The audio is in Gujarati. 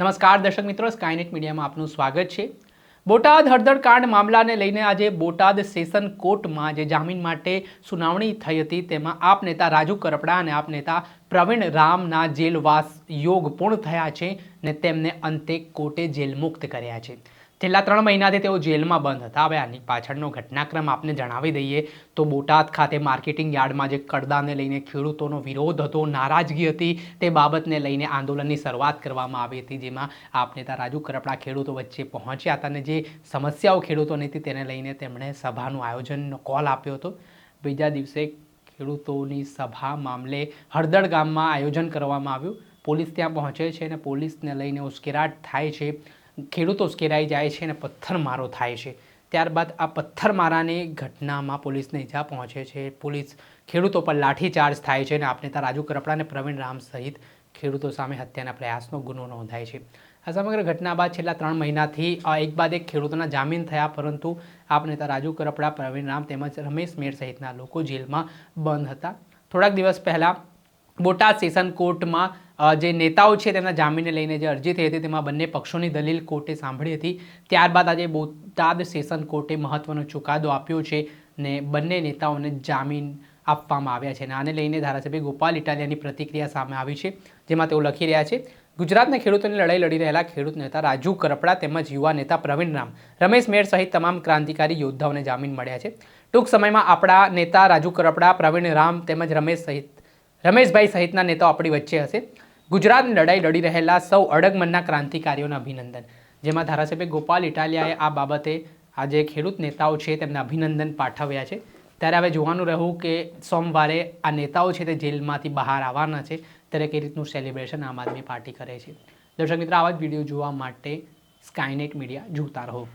નમસ્કાર દર્શક મિત્રો સ્કાયનેટ મીડિયામાં આપનું સ્વાગત છે. બોટાદ હળદર કાંડ મામલાને લઈને આજે બોટાદ સેશન કોર્ટમાં જે જામીન માટે સુનાવણી થઈ હતી, તેમાં આપ નેતા રાજુ કરપડા અને આપ નેતા પ્રવીણ રામના જેલવાસ યોગ પૂર્ણ થયા છે ને તેમને અંતે કોર્ટે જેલ મુક્ત કર્યા છે. છેલ્લા ત્રણ મહિનાથી તેઓ જેલમાં બંધ હતા. હવે આની પાછળનો ઘટનાક્રમ આપને જણાવી દઈએ તો બોટાદ ખાતે માર્કેટિંગ યાર્ડમાં જે કડદાને લઈને ખેડૂતોનો વિરોધ હતો, નારાજગી હતી, તે બાબતને લઈને આંદોલનની શરૂઆત કરવામાં આવી હતી, જેમાં આપ નેતા રાજુ કરપડા ખેડૂતો વચ્ચે પહોંચ્યા હતા અને જે સમસ્યાઓ ખેડૂતોની હતી તેને લઈને તેમણે સભાનું આયોજનનો કોલ આપ્યો હતો. બીજા દિવસે ખેડૂતોની સભા મામલે હળદળ ગામમાં આયોજન કરવામાં આવ્યું. પોલીસ ત્યાં પહોંચે છે અને પોલીસને લઈને ઉશ્કેરાટ થાય છે. ખેડૂતો ઉશ્કેરાઈ જાય છે અને પથ્થરમારો થાય છે. ત્યારબાદ આ પથ્થરમારાની ઘટનામાં પોલીસને ઈજા પહોંચે છે. પોલીસ ખેડૂતો પર લાઠીચાર્જ થાય છે અને આપને ત્યાં રાજુ કરપડા અને પ્રવીણ રામ સહિત ખેડૂતો સામે હત્યાના પ્રયાસનો ગુનો નોંધાય છે. આ સમગ્ર ઘટના બાદ છેલ્લા ત્રણ મહિનાથી એક બાદ એક ખેડૂતોના જામીન થયા, પરંતુ આપ નેતા રાજુ કરપડા, પ્રવીણ રામ તેમજ રમેશ મેર સહિતના લોકો જેલમાં બંધ હતા. થોડાક દિવસ પહેલાં બોટાદ સેશન કોર્ટમાં જે નેતાઓ છે તેમના જામીનને લઈને જે અરજી થઈ હતી તેમાં બંને પક્ષોની દલીલ કોર્ટે સાંભળી હતી. ત્યારબાદ આજે બોટાદ સેશન કોર્ટે મહત્વનો ચુકાદો આપ્યો છે ને બંને નેતાઓને જામીન આપવામાં આવ્યા છે અને આને લઈને ધારાસભ્ય ગોપાલ ઇટાલિયાની પ્રતિક્રિયા સામે આવી છે, જેમાં તેઓ લખી રહ્યા છે, ગુજરાતના ખેડૂતોની લડાઈ લડી રહેલા ખેડૂત નેતા રાજુ કરપડા તેમજ યુવા નેતા પ્રવીણ રામ, રમેશ મેર સહિત તમામ ક્રાંતિકારી યોદ્ધાઓને જામીન મળ્યા છે. ટૂંક સમયમાં આપણા નેતા રાજુ કરપડા, પ્રવીણ રામ તેમજ રમેશ સહિત, રમેશભાઈ સહિતના નેતાઓ આપણી વચ્ચે હશે. ગુજરાતની લડાઈ લડી રહેલા સૌ અડગમનના ક્રાંતિકારીઓને અભિનંદન. જેમાં ધારાસભ્ય ગોપાલ ઇટાલિયાએ આ બાબતે આ જે ખેડૂત નેતાઓ છે તેમને અભિનંદન પાઠવ્યા છે. ત્યારે હવે જોવાનું રહ્યું કે સોમવારે આ નેતાઓ છે તે જેલમાંથી બહાર આવવાના છે. ત્યારે કઈ રીતનું સેલિબ્રેશન આમ આદમી પાર્ટી કરે છે. દર્શક મિત્રો, આવા જ વીડિયો જોવા માટે સ્કાયનેટ મીડિયા જોતા રહો.